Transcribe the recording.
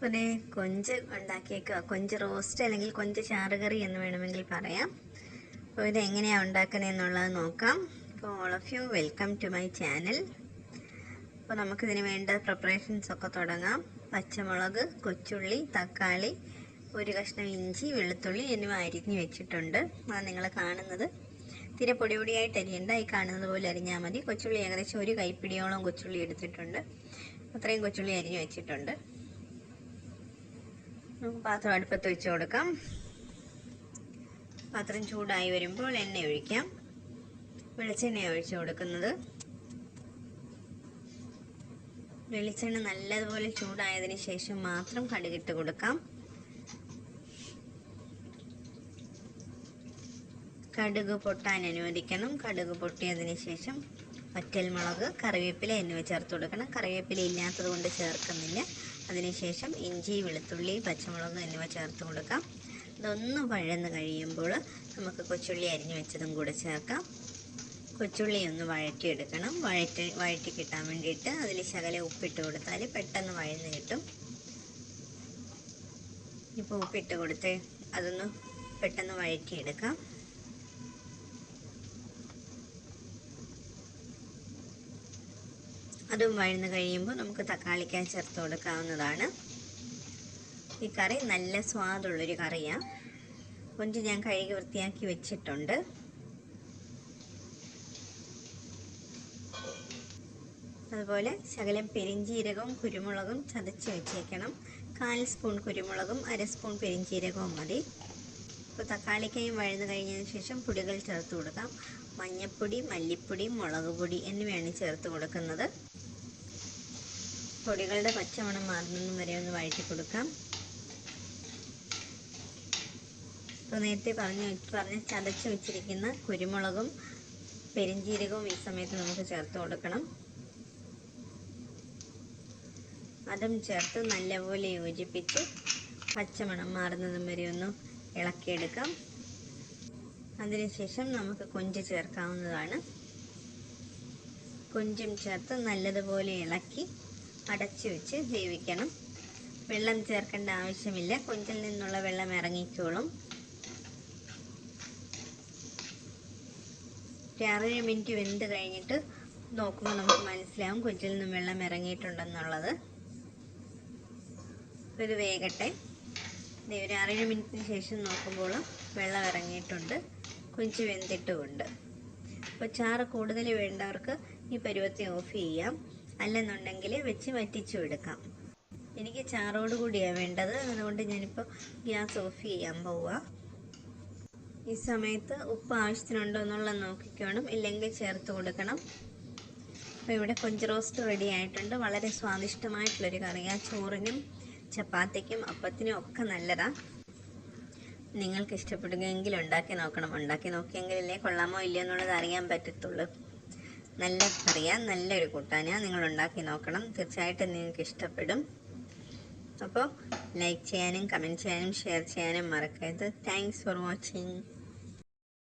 പിന്നെ കൊഞ്ച് ഉണ്ടാക്കിയേക്കുക. കൊഞ്ച് റോസ്റ്റ് അല്ലെങ്കിൽ കൊഞ്ച് ചാറുകറി എന്ന് വേണമെങ്കിൽ പറയാം. അപ്പോൾ ഇത് എങ്ങനെയാണ് ഉണ്ടാക്കുന്നതെന്നുള്ളത് നോക്കാം. അപ്പോൾ all of you welcome to my channel അപ്പോൾ നമുക്കിതിന് വേണ്ട പ്രിപ്പറേഷൻസ് ഒക്കെ തുടങ്ങാം. പച്ചമുളക് കൊച്ചുള്ളി തക്കാളി ഒരു കഷ്ണം ഇഞ്ചി വെളുത്തുള്ളി എന്നിവ അരിഞ്ഞ് വെച്ചിട്ടുണ്ട്. അത് നിങ്ങൾ കാണുന്നത്. തീരെ പൊടി പൊടിയായിട്ട് അരിയണ്ട. ഈ കാണുന്നത് പോലെ അരിഞ്ഞാൽ മതി. കൊച്ചുള്ളി ഏകദേശം ഒരു കൈപ്പിടിയോളം കൊച്ചുള്ളി എടുത്തിട്ടുണ്ട്. അത്രയും കൊച്ചുള്ളി അരിഞ്ഞ് വെച്ചിട്ടുണ്ട്. നമുക്ക് പാത്രം അടുപ്പത്ത് വെച്ച് കൊടുക്കാം. പാത്രം ചൂടായി വരുമ്പോൾ എണ്ണ ഒഴിക്കാം. വെളിച്ചെണ്ണ ഒഴിച്ചു കൊടുക്കുന്നത്. വെളിച്ചെണ്ണ നല്ലതുപോലെ ചൂടായതിനു ശേഷം മാത്രം കടുകിട്ട് കൊടുക്കാം. കടുക് പൊട്ടാൻ അനുവദിക്കണം. കടുക് പൊട്ടിയതിന് ശേഷം വറ്റൽമുളക് കറിവേപ്പില എന്നിവ ചേർത്ത് കൊടുക്കണം. കറിവേപ്പില ഇല്ലാത്തത് കൊണ്ട് ചേർക്കുന്നില്ല. അതിനുശേഷം ഇഞ്ചി വെളുത്തുള്ളി പച്ചമുളക് എന്നിവ ചേർത്ത് കൊടുക്കാം. ഇതൊന്ന് വഴന്ന് കഴിയുമ്പോൾ നമുക്ക് കൊച്ചുള്ളി അരിഞ്ഞു വെച്ചതും കൂടെ ചേർക്കാം. കൊച്ചുള്ളി ഒന്ന് വഴറ്റിയെടുക്കണം. വഴറ്റി വഴറ്റി കിട്ടാൻ വേണ്ടിയിട്ട് അതിൽ ശകലം ഉപ്പിട്ട് കൊടുത്താൽ പെട്ടെന്ന് വഴന്ന് കിട്ടും. ഇപ്പോൾ ഉപ്പിട്ട് കൊടുത്ത് അതൊന്ന് പെട്ടെന്ന് വഴറ്റിയെടുക്കാം. അതും വഴന്ന് കഴിയുമ്പോൾ നമുക്ക് തക്കാളിക്കായി ചേർത്ത് കൊടുക്കാവുന്നതാണ്. ഈ കറി നല്ല സ്വാദുള്ളൊരു കറിയാണ് കൊഞ്ച് ഞാൻ കഴുകി വൃത്തിയാക്കി വെച്ചിട്ടുണ്ട്. അതുപോലെ ശകലം പെരിഞ്ചീരകവും കുരുമുളകും ചതച്ച് വെച്ചേക്കണം. കാൽ സ്പൂൺ കുരുമുളകും അര സ്പൂൺ പെരിഞ്ചീരകവും മതി. ഇപ്പോൾ തക്കാളിക്കായും വഴന്ന് കഴിഞ്ഞതിന് ശേഷം പൊടികൾ ചേർത്ത് കൊടുക്കാം. മഞ്ഞൾപ്പൊടി മല്ലിപ്പൊടി മുളക് പൊടി എന്നിവയാണ് ചേർത്ത് കൊടുക്കുന്നത്. പൊടികളുടെ പച്ചമണം മാറുന്നതും വരെ ഒന്ന് വഴറ്റി കൊടുക്കാം. ഇപ്പോൾ നേരത്തെ പറഞ്ഞു പറഞ്ഞ് ചതച്ച് വെച്ചിരിക്കുന്ന കുരുമുളകും പെരിഞ്ചീരകവും ഈ സമയത്ത് നമുക്ക് ചേർത്ത് കൊടുക്കണം. അതും ചേർത്ത് നല്ലപോലെ യോജിപ്പിച്ച് പച്ചമണം മാറുന്നതും വരെ ഒന്ന് ഇളക്കിയെടുക്കാം. അതിനുശേഷം നമുക്ക് കൊഞ്ച് ചേർക്കാവുന്നതാണ്. കൊഞ്ചും ചേർത്ത് നല്ലതുപോലെ ഇളക്കി അടച്ചു വെച്ച് വേവിക്കണം. വെള്ളം ചേർക്കേണ്ട ആവശ്യമില്ല. കൊഞ്ചിൽ നിന്നുള്ള വെള്ളം ഇറങ്ങിക്കോളും. ആറേഴ് മിനിറ്റ് വെന്ത് കഴിഞ്ഞിട്ട് നോക്കുമ്പോൾ നമുക്ക് മനസ്സിലാവും കൊഞ്ചിൽ നിന്നും വെള്ളം ഇറങ്ങിയിട്ടുണ്ടെന്നുള്ളത്. ഇത് വേകട്ടെ. ഒരു ആറേഴ് മിനിറ്റിന് ശേഷം നോക്കുമ്പോൾ വെള്ളം ഇറങ്ങിയിട്ടുണ്ട്. കൊഞ്ച് വെന്തിട്ടുമുണ്ട്. അപ്പോൾ ചാറ് കൂടുതൽ വേണ്ടവർക്ക് ഈ പരുവത്തെ ഓഫ് ചെയ്യാം. അല്ലെന്നുണ്ടെങ്കിൽ വെച്ച് വറ്റിച്ചും എടുക്കാം. എനിക്ക് ചാറോട് കൂടിയാണ് വേണ്ടത്. അതുകൊണ്ട് ഞാനിപ്പോൾ ഗ്യാസ് ഓഫ് ചെയ്യാൻ പോവുക ഈ സമയത്ത് ഉപ്പ് ആവശ്യത്തിനുണ്ടോ എന്നുള്ളത് നോക്കിക്കോണം. ഇല്ലെങ്കിൽ ചേർത്ത് കൊടുക്കണം. അപ്പോൾ ഇവിടെ കൊഞ്ച് റോസ്റ്റ് റെഡി ആയിട്ടുണ്ട്. വളരെ സ്വാദിഷ്ടമായിട്ടുള്ളൊരു കറിയാണ് ചോറിനും ചപ്പാത്തിക്കും അപ്പത്തിനും ഒക്കെ നല്ലതാണ് നിങ്ങൾക്ക് ഇഷ്ടപ്പെടുകയെങ്കിൽ ഉണ്ടാക്കി നോക്കണം. ഉണ്ടാക്കി നോക്കിയെങ്കിലല്ലേ കൊള്ളാമോ ഇല്ലയോ എന്നുള്ളത് അറിയാൻ പറ്റത്തുള്ളൂ. നല്ല കറിയാണ് നല്ലൊരു കൂട്ടാനാണ് നിങ്ങൾ ഉണ്ടാക്കി നോക്കണം. തീർച്ചയായിട്ടും നിങ്ങൾക്ക് ഇഷ്ടപ്പെടും. അപ്പോൾ ലൈക്ക് ചെയ്യാനും കമന്റ് ചെയ്യാനും ഷെയർ ചെയ്യാനും മറക്കരുത്. Thanks for watching